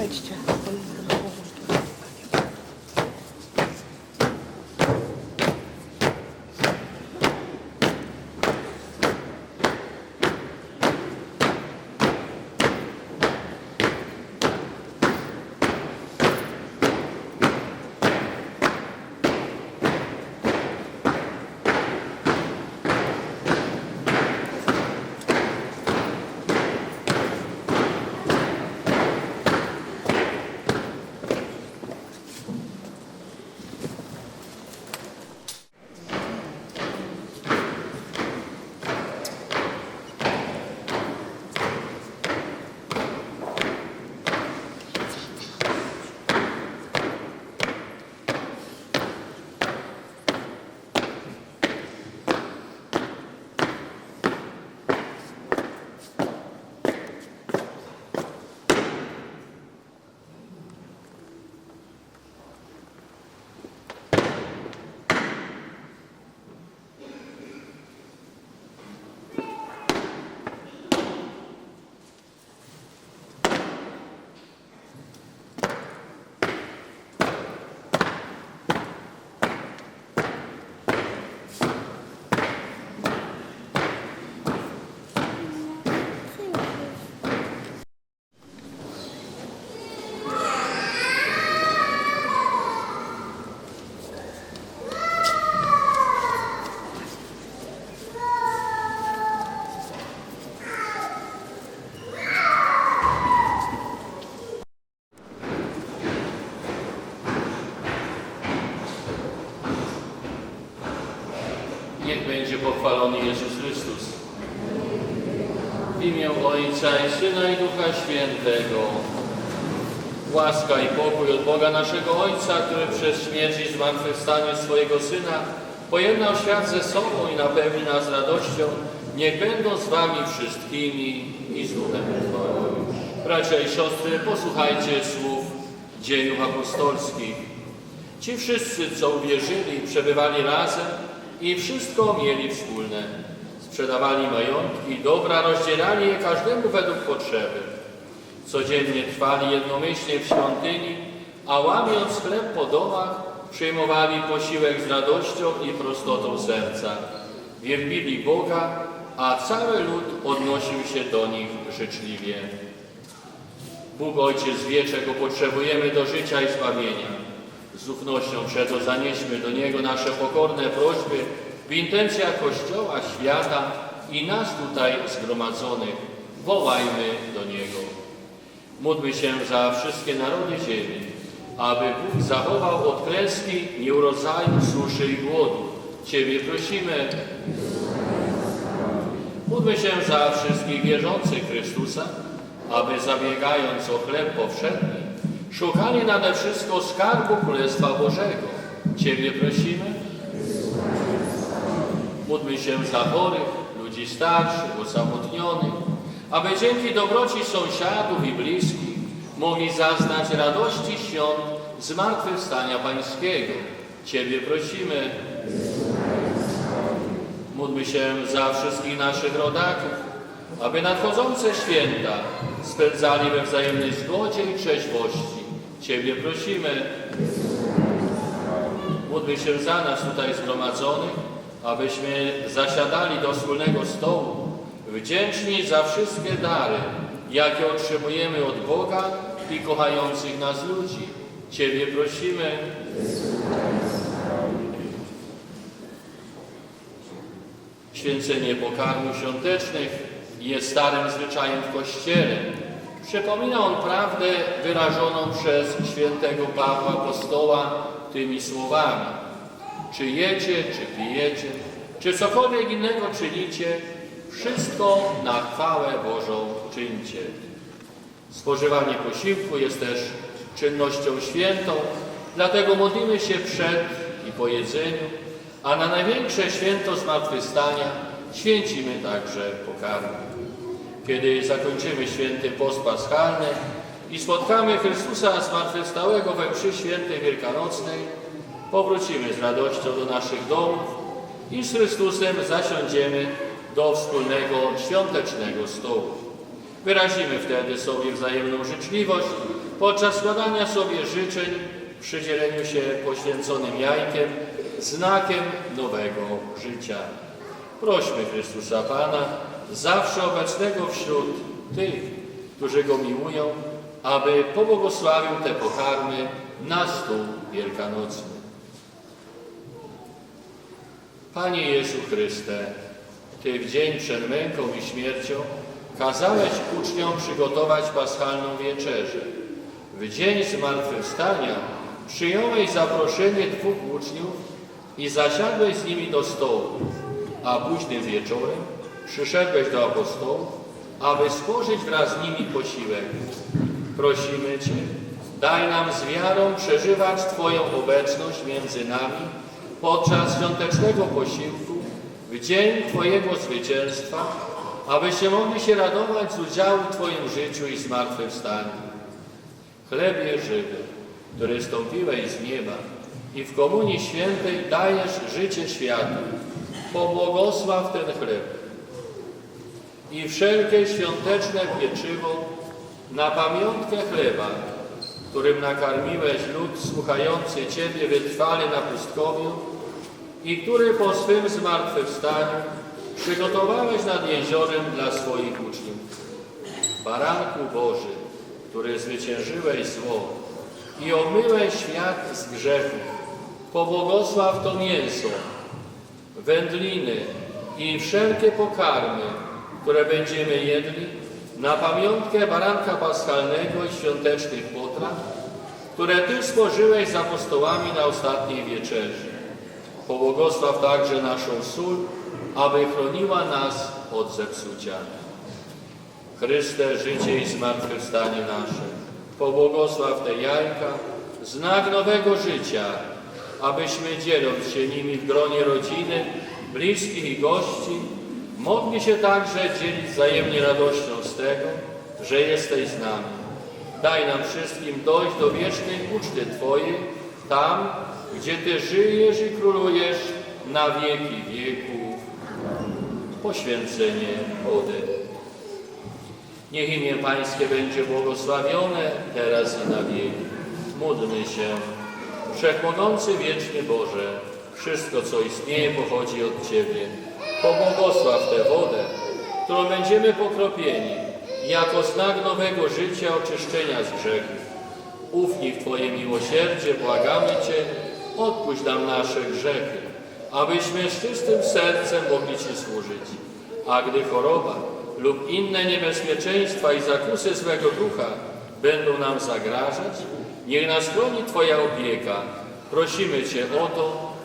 açacağım. Pochwalony Jezus Chrystus. W imię Ojca i Syna i Ducha Świętego. Łaska i pokój od Boga naszego Ojca, który przez śmierć i zmartwychwstanie swojego Syna pojednał świat ze sobą i napełni nas radością, niech będą z wami wszystkimi i z Duchem Twoim. Bracia i siostry, posłuchajcie słów dziejów apostolskich. Ci wszyscy, co uwierzyli, przebywali razem i wszystko mieli wspólne. Sprzedawali majątki, dobra, rozdzielali je każdemu według potrzeby. Codziennie trwali jednomyślnie w świątyni, a łamiąc chleb po domach, przyjmowali posiłek z radością i prostotą serca. Wielbili Boga, a cały lud odnosił się do nich życzliwie. Bóg Ojciec wie, czego potrzebujemy do życia i zbawienia. Z ufnością przeto zanieśmy do Niego nasze pokorne prośby w intencjach Kościoła, świata i nas tutaj zgromadzonych. Wołajmy do Niego. Módlmy się za wszystkie narody ziemi, aby Bóg zachował od klęski nieurodzaju, suszy i głodu. Ciebie prosimy. Módlmy się za wszystkich wierzących Chrystusa, aby zabiegając o chleb powszedni, szukali nade wszystko skarbu Królestwa Bożego. Ciebie prosimy. Módlmy się za chorych, ludzi starszych, osamotnionych, aby dzięki dobroci sąsiadów i bliskich mogli zaznać radości świąt Zmartwychwstania Pańskiego. Ciebie prosimy. Módlmy się za wszystkich naszych rodaków, aby nadchodzące święta spędzali we wzajemnej zgodzie i trzeźwości. Ciebie prosimy. Módlmy się za nas tutaj zgromadzonych, abyśmy zasiadali do wspólnego stołu, wdzięczni za wszystkie dary, jakie otrzymujemy od Boga i kochających nas ludzi. Ciebie prosimy. Święcenie pokarmów świątecznych jest starym zwyczajem w Kościele. Przypomina on prawdę wyrażoną przez świętego Pawła Apostoła tymi słowami. Czy jecie, czy pijecie, czy cokolwiek innego czynicie, wszystko na chwałę Bożą czyńcie. Spożywanie posiłku jest też czynnością świętą, dlatego modlimy się przed i po jedzeniu, a na największe święto zmartwychwstania święcimy także pokarm. Kiedy zakończymy święty post paschalny i spotkamy Chrystusa zmartwychwstałego we mszy świętej wielkanocnej, powrócimy z radością do naszych domów i z Chrystusem zasiądziemy do wspólnego świątecznego stołu. Wyrazimy wtedy sobie wzajemną życzliwość podczas składania sobie życzeń przy dzieleniu się poświęconym jajkiem, znakiem nowego życia. Prośmy Chrystusa Pana, zawsze obecnego wśród tych, którzy Go miłują, aby pobłogosławił te pokarmy na stół wielkanocny. Panie Jezu Chryste, Ty w dzień przed męką i śmiercią kazałeś uczniom przygotować paschalną wieczerzę. W dzień zmartwychwstania przyjąłeś zaproszenie dwóch uczniów i zasiadłeś z nimi do stołu, a późnym wieczorem przyszedłeś do apostołów, aby spożyć wraz z nimi posiłek. Prosimy Cię, daj nam z wiarą przeżywać Twoją obecność między nami podczas świątecznego posiłku w dzień Twojego zwycięstwa, abyśmy mogli się radować z udziału w Twoim życiu i zmartwychwstaniu. Chlebie żywy, który stąpiłeś z nieba i w Komunii Świętej dajesz życie światu, pobłogosław ten chleb i wszelkie świąteczne pieczywo na pamiątkę chleba, którym nakarmiłeś lud słuchający Ciebie wytrwale na pustkowiu i który po swym zmartwychwstaniu przygotowałeś nad jeziorem dla swoich uczniów. Baranku Boży, który zwyciężyłeś zło i omyłeś świat z grzechu, pobłogosław to mięso, wędliny i wszelkie pokarmy, które będziemy jedli, na pamiątkę baranka paschalnego i świątecznych potraw, które Ty spożyłeś z apostołami na ostatniej wieczerzy. Pobłogosław także naszą sól, aby chroniła nas od zepsucia. Chryste, życie i zmartwychwstanie nasze, pobłogosław te jajka, znak nowego życia, abyśmy dzieląc się nimi w gronie rodziny, bliskich i gości, mogli się także dzielić wzajemnie radością z tego, że jesteś z nami. Daj nam wszystkim dojść do wiecznej uczty Twojej, tam, gdzie Ty żyjesz i królujesz na wieki wieków. Poświęcenie wody. Niech imię Pańskie będzie błogosławione teraz i na wieki. Módlmy się. Wszechmogący wiecznie Boże, wszystko co istnieje pochodzi od Ciebie. Pobłogosław tę wodę, którą będziemy pokropieni, jako znak nowego życia, oczyszczenia z grzechów. Ufnij w Twoje miłosierdzie, błagamy Cię, odpuść nam nasze grzechy, abyśmy z czystym sercem mogli Ci służyć. A gdy choroba lub inne niebezpieczeństwa i zakusy złego ducha będą nam zagrażać, niech nas chroni Twoja opieka. Prosimy Cię o to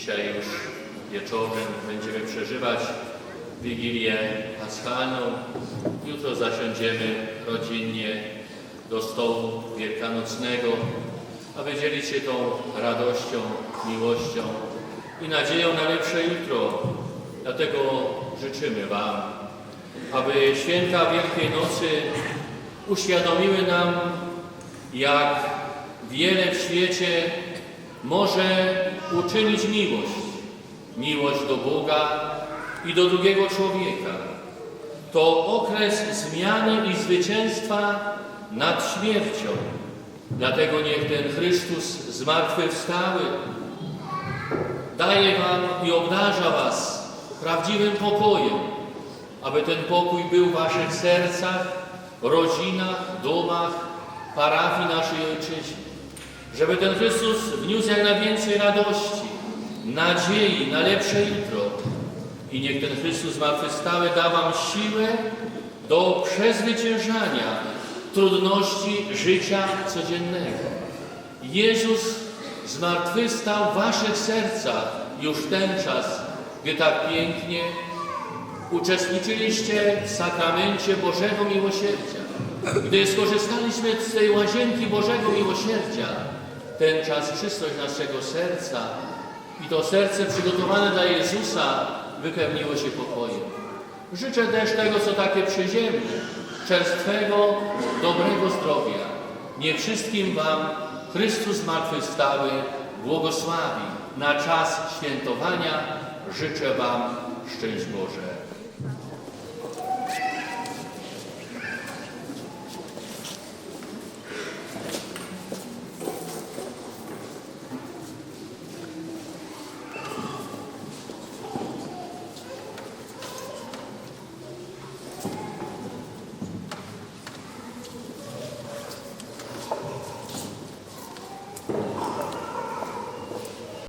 dzisiaj już wieczorem będziemy przeżywać Wigilię Paschalną. Jutro zasiądziemy rodzinnie do stołu wielkanocnego aby dzielić się tą radością, miłością i nadzieją na lepsze jutro. Dlatego życzymy Wam, aby święta Wielkiej Nocy uświadomiły nam, jak wiele w świecie może uczynić miłość. Miłość do Boga i do drugiego człowieka. To okres zmiany i zwycięstwa nad śmiercią. Dlatego niech ten Chrystus zmartwychwstały daje Wam i obdarza Was prawdziwym pokojem, aby ten pokój był w Waszych sercach, rodzinach, domach, parafii naszej Ojczyźnie. Żeby ten Chrystus wniósł jak najwięcej radości, nadziei na lepsze jutro. I niech ten Chrystus zmartwychwstały da Wam siłę do przezwyciężania trudności życia codziennego. Jezus zmartwychwstał w Waszych sercach już w ten czas, gdy tak pięknie uczestniczyliście w sakramencie Bożego Miłosierdzia. Gdy skorzystaliśmy z tej łazienki Bożego Miłosierdzia, ten czas czystość naszego serca i to serce przygotowane dla Jezusa wypełniło się pokojem. Życzę też tego, co takie przyziemne, czerstwego, dobrego zdrowia. Niech wszystkim Wam Chrystus zmartwychwstały błogosławi. Na czas świętowania życzę Wam szczęść Boże.